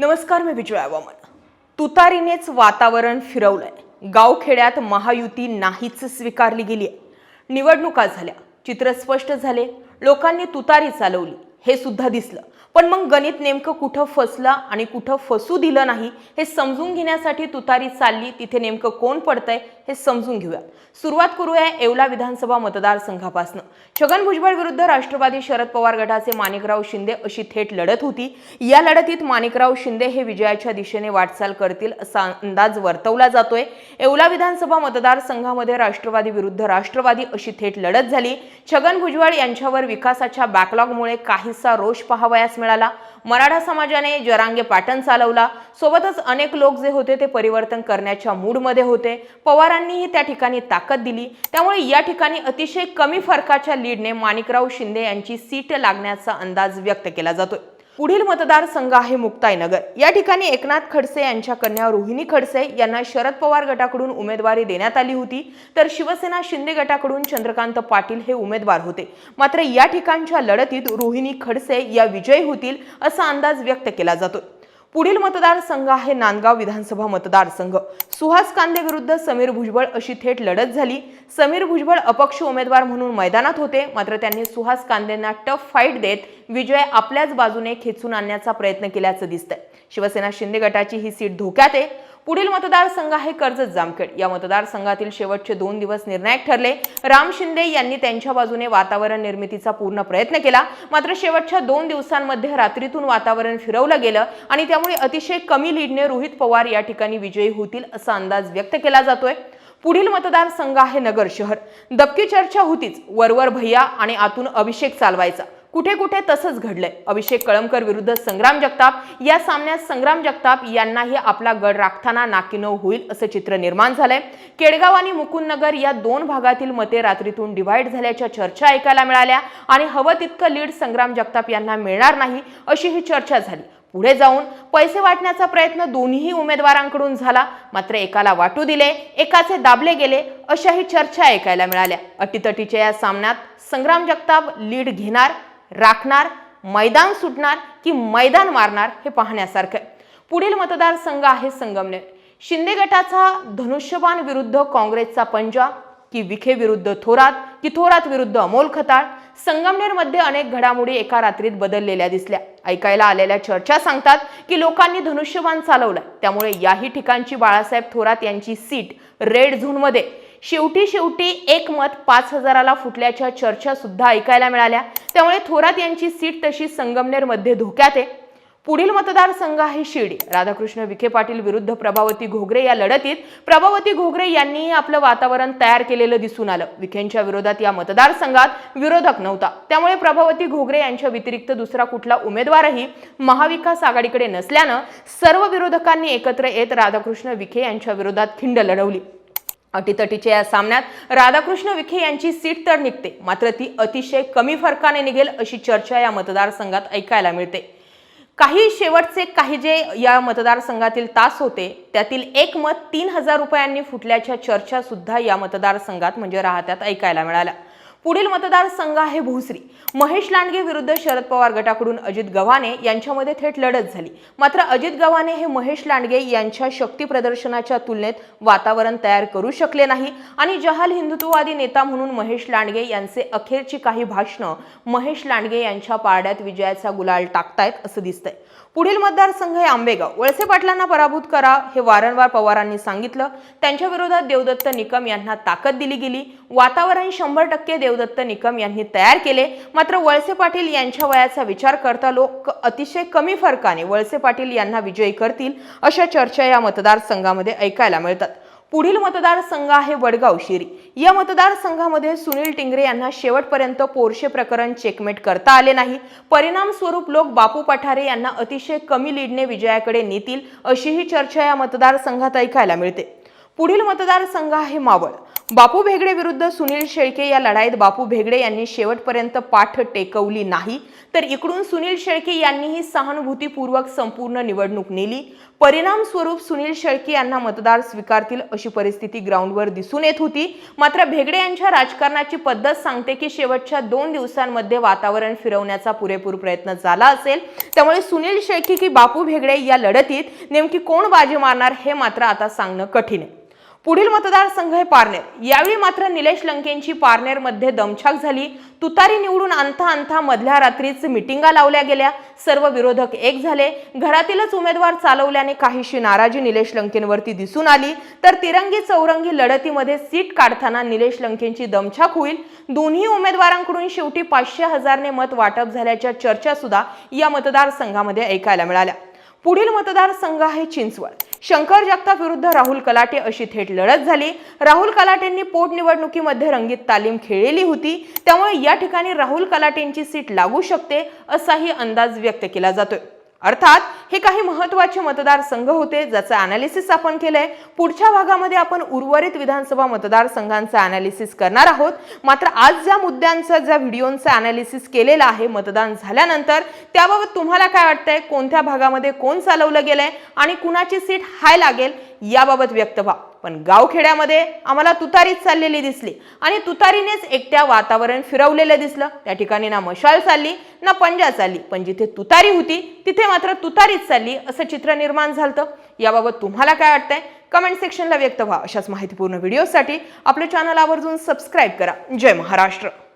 नमस्कार मी विजया वामन तुतारीनेच वातावरण फिरवलंय. गावखेड्यात महायुती नाहीच स्वीकारली गेली आहे निवडणुका झाल्या. चित्र स्पष्ट झाले. लोकांनी तुतारी चालवली. हे सुद्धा दिसलं. पण मग गणित नेमकं कुठं फसलं आणि कुठं फसू दिलं नाही हे समजून घेण्यासाठी तुतारी चालली तिथे नेमकं कोण पडतंय हे समजून घेऊया. सुरुवात करूया येवला विधानसभा मतदारसंघापासून. छगन भुजबळ विरुद्ध राष्ट्रवादी शरद पवार गटाचे माणिकराव शिंदे अशी थेट लढत होती. या लढतीत माणिकराव शिंदे हे विजयाच्या दिशेने वाटचाल करतील असा अंदाज वर्तवला जातोय. येवला विधानसभा मतदारसंघामध्ये राष्ट्रवादी विरुद्ध राष्ट्रवादी अशी थेट लढत झाली. छगन भुजबळ यांच्यावर विकासाच्या बॅकलॉगमुळे काही काहीसा रोष पाहावयास मिळाला. मराठा समाजाने जरांगे पाटण चालवला. सोबतच अनेक लोक जे होते ते परिवर्तन करण्याच्या मूडमध्ये होते. पवारांनीही त्या ठिकाणी ताकद दिली. त्यामुळे या ठिकाणी अतिशय कमी फरकाच्या लीडने माणिकराव शिंदे यांची सीट लागण्याचा अंदाज व्यक्त केला जातोय. पुढील मतदारसंघ आहे मुक्ताईनगर. या ठिकाणी एकनाथ खडसे यांच्या कन्या रोहिणी खडसे यांना शरद पवार गटाकडून उमेदवारी देण्यात आली होती. तर शिवसेना शिंदे गटाकडून चंद्रकांत पाटील हे उमेदवार होते. मात्र या ठिकाणच्या लढतीत रोहिणी खडसे या विजयी होतील असा अंदाज व्यक्त केला जातो पुढील मतदारसंघ आहे नांदगाव विधानसभा मतदारसंघ. सुहास कांदे विरुद्ध समीर भुजबळ अशी थेट लढत झाली. समीर भुजबळ अपक्ष उमेदवार म्हणून मैदानात होते मात्र त्यांनी सुहास कांदेंना टफ फाईट देत विजय आपल्याच बाजूने खेचून आणण्याचा प्रयत्न केल्याचं दिसतंय. शिवसेना शिंदे गटाची ही सीट धोक्यात आहे. पुढील मतदारसंघ आहे कर्जत जामखेड. या मतदारसंघातील शेवटचे दोन दिवस निर्णायक ठरले. राम शिंदे यांनी त्यांच्या बाजूने वातावरण निर्मितीचा पूर्ण प्रयत्न केला. मात्र शेवटच्या दोन दिवसांमध्ये रात्रीतून वातावरण फिरवलं गेलं आणि त्यामुळे अतिशय कमी लीडने रोहित पवार या ठिकाणी विजयी होतील असा अंदाज व्यक्त केला जातोय. पुढील मतदारसंघ आहे नगर शहर. दबकी चर्चा होतीच. वरवर भैया आणि आतून अभिषेक चालवायचा. कुठे कुठे तसंच घडलंय. अभिषेक कळमकर विरुद्ध संग्राम जगताप. या सामन्यात संग्राम जगताप यांनाही आपला गड राखताना नाकीनऊ होईल असं चित्र निर्माण झालंय. केडगाव आणि मुकुंदनगर या दोन भागातील मते रात्रीतून डिव्हाइड झाल्याच्या चर्चा ऐकायला मिळाल्या आणि हवं तितकं लीड संग्राम जगताप यांना मिळणार नाही अशी ही चर्चा झाली. पुढे जाऊन पैसे वाटण्याचा प्रयत्न दोन्ही उमेदवारांकडून झाला. मात्र एकाला वाटू दिले एकाचे दाबले गेले अशाही चर्चा ऐकायला मिळाल्या. अटीतटीच्या या सामन्यात संग्राम जगताप लीड घेणार राखणार मैदान सुटणार की मैदान मारणार हे पाहण्यासारखं. पुढील मतदारसंघ आहे संगमनेर. शिंदे गटाचा धनुष्यबाण विरुद्ध काँग्रेसचा पंजा की विखे विरुद्ध थोरात की थोरात विरुद्ध अमोल खताळ संगमनेरमध्ये अनेक घडामोडी एका रात्रीत बदललेल्या दिसल्या. ऐकायला आलेल्या चर्चा सांगतात की लोकांनी धनुष्यबाण चालवला त्यामुळे याही ठिकाणची बाळासाहेब थोरात यांची सीट रेड झोनमध्ये. शेवटी शेवटी एक मत पाच हजाराला फुटल्याच्या चर्चा सुद्धा ऐकायला मिळाल्या. त्यामुळे थोरात यांची सीट तशी संगमनेरमध्ये धोक्यात आहे. पुढील मतदारसंघ आहे शिर्डी. राधाकृष्ण विखे पाटील विरुद्ध प्रभावती घोगरे या लढतीत प्रभावती घोगरे यांनीही आपलं वातावरण तयार केलेलं दिसून आलं. विखेंच्या विरोधात या मतदारसंघात विरोधक नव्हता. त्यामुळे प्रभावती घोगरे यांच्या व्यतिरिक्त दुसरा कुठला उमेदवारही महाविकास आघाडीकडे नसल्यानं सर्व विरोधकांनी एकत्र येत राधाकृष्ण विखे यांच्या विरोधात खिंड लढवली. अटीतटीच्या या सामन्यात राधाकृष्ण विखे यांची सीट तर निघते मात्र ती अतिशय कमी फरकाने निघेल अशी चर्चा या मतदारसंघात ऐकायला मिळते. काही शेवटचे काही जे या मतदारसंघातील तास होते त्यातील एक मत तीन हजार रुपयांनी फुटल्याच्या चर्चा सुद्धा या मतदारसंघात म्हणजे राहत्यात ऐकायला मिळाल्या पुढील मतदारसंघ आहे भोसरी. महेश लांडगे विरुद्ध शरद पवार गटाकडून अजित गव्हाणे यांच्यामध्ये थेट लढत झाली. मात्र अजित गव्हाणे हे महेश लांडगे यांच्या शक्ती प्रदर्शनाच्या तुलनेत वातावरण तयार करू शकले नाही आणि जहाल हिंदुत्ववादी नेता म्हणून महेश लांडगे यांचे अखेरची काही भाषणं महेश लांडगे यांच्या पारड्यात विजयाचा गुलाल टाकतायत असं दिसतंय. पुढील मतदारसंघ हे आंबेगाव. वळसे पाटलांना पराभूत करा हे वारंवार पवारांनी सांगितलं. त्यांच्या विरोधात देवदत्त निकम यांना ताकद दिली गेली. वातावरण शंभर टक्के देवदत्त निकम यांनी तयार केले. मात्र वळसे पाटील यांच्या वयाचा विचार करता लोक अतिशय कमी फरकाने वळसे पाटील यांना विजयी करतील अशा चर्चा या मतदारसंघामध्ये ऐकायला मिळतात. पुढील मतदारसंघ आहे वडगाव शिरी. या मतदारसंघामध्ये सुनील टिंगरे यांना शेवटपर्यंत पोरशे प्रकरण चेकमेट करता आले नाही. परिणाम स्वरूप लोक बापू पठारे यांना अतिशय कमी लीडने विजयाकडे नेतील अशीही चर्चा या मतदारसंघात ऐकायला मिळते. पुढील मतदारसंघ आहे मावळ. बापू भेगडे विरुद्ध सुनील शेळके या लढाईत बापू भेगडे यांनी शेवटपर्यंत पाठ टेकवली नाही. तर इकडून सुनील शेळके यांनीही सहानुभूतीपूर्वक संपूर्ण निवडणूक नेली. परिणाम स्वरूप सुनील शेळके यांना मतदार स्वीकारतील अशी परिस्थिती ग्राउंडवर दिसून येत होती. मात्र भेगडे यांच्या राजकारणाची पद्धत सांगते की शेवटच्या दोन दिवसांमध्ये वातावरण फिरवण्याचा पुरेपूर प्रयत्न झाला असेल. त्यामुळे सुनील शेळके की बापू भेगडे या लढतीत नेमकी कोण बाजी मारणार हे मात्र आता सांगणं कठीण आहे. पुढील मतदारसंघ आहे पारनेर. यावेळी मात्र निलेश लंकेंची पारनेरमध्ये दमछाक झाली. तुतारी निवडून अंथा अंथा मधल्या रात्रीच मिटिंगा लावल्या गेल्या. सर्व विरोधक एक झाले. घरातीलच उमेदवार चालवल्याने काहीशी नाराजी निलेश लंकेंवरती दिसून आली. तर तिरंगी चौरंगी लढतीमध्ये सीट काढताना निलेश लंकेंची दमछाक होईल. दोन्ही उमेदवारांकडून शेवटी पाचशे हजारने मत वाटप झाल्याच्या चर्चा सुद्धा या मतदारसंघामध्ये ऐकायला मिळाल्या. पुढील मतदारसंघ आहे चिंचवड. शंकर जगताप विरुद्ध राहुल कलाटे अशी थेट लढत झाली. राहुल कलाटेंनी पोटनिवडणुकीमध्ये रंगीत तालीम खेळलेली होती. त्यामुळे या ठिकाणी राहुल कलाटेंची सीट लागू शकते असाही अंदाज व्यक्त केला जातोय. अर्थात हे काही महत्त्वाचे मतदारसंघ होते ज्याचं अनालिसिस आपण केलंय. पुढच्या भागामध्ये आपण उर्वरित विधानसभा मतदारसंघांचं अनालिसिस करणार आहोत. मात्र आज ज्या मुद्द्यांचं ज्या व्हिडिओचं अनालिसिस केलेलं आहे मतदान झाल्यानंतर त्याबाबत तुम्हाला काय वाटतंय? कोणत्या भागामध्ये कोण चालवलं गेलंय? आणि कुणाची सीट हाय लागेल? याबाबत व्यक्त व्हा. पण गावखेड्यामध्ये आम्हाला तुतारीच चाललेली दिसली. आणि तुतारीनेच एकट्या वातावरण फिरवलेलं दिसलं. त्या ठिकाणी ना मशाल चालली ना पंजा चालली. पण जिथे तुतारी होती तिथे मात्र तुतारीच चालली असं चित्र निर्माण झालं याबाबत तुम्हाला काय वाटतंय? कमेंट सेक्शनला व्यक्त व्हा. अशाच माहितीपूर्ण व्हिडिओसाठी आपलं चॅनल आवर्जून सबस्क्राईब करा. जय महाराष्ट्र.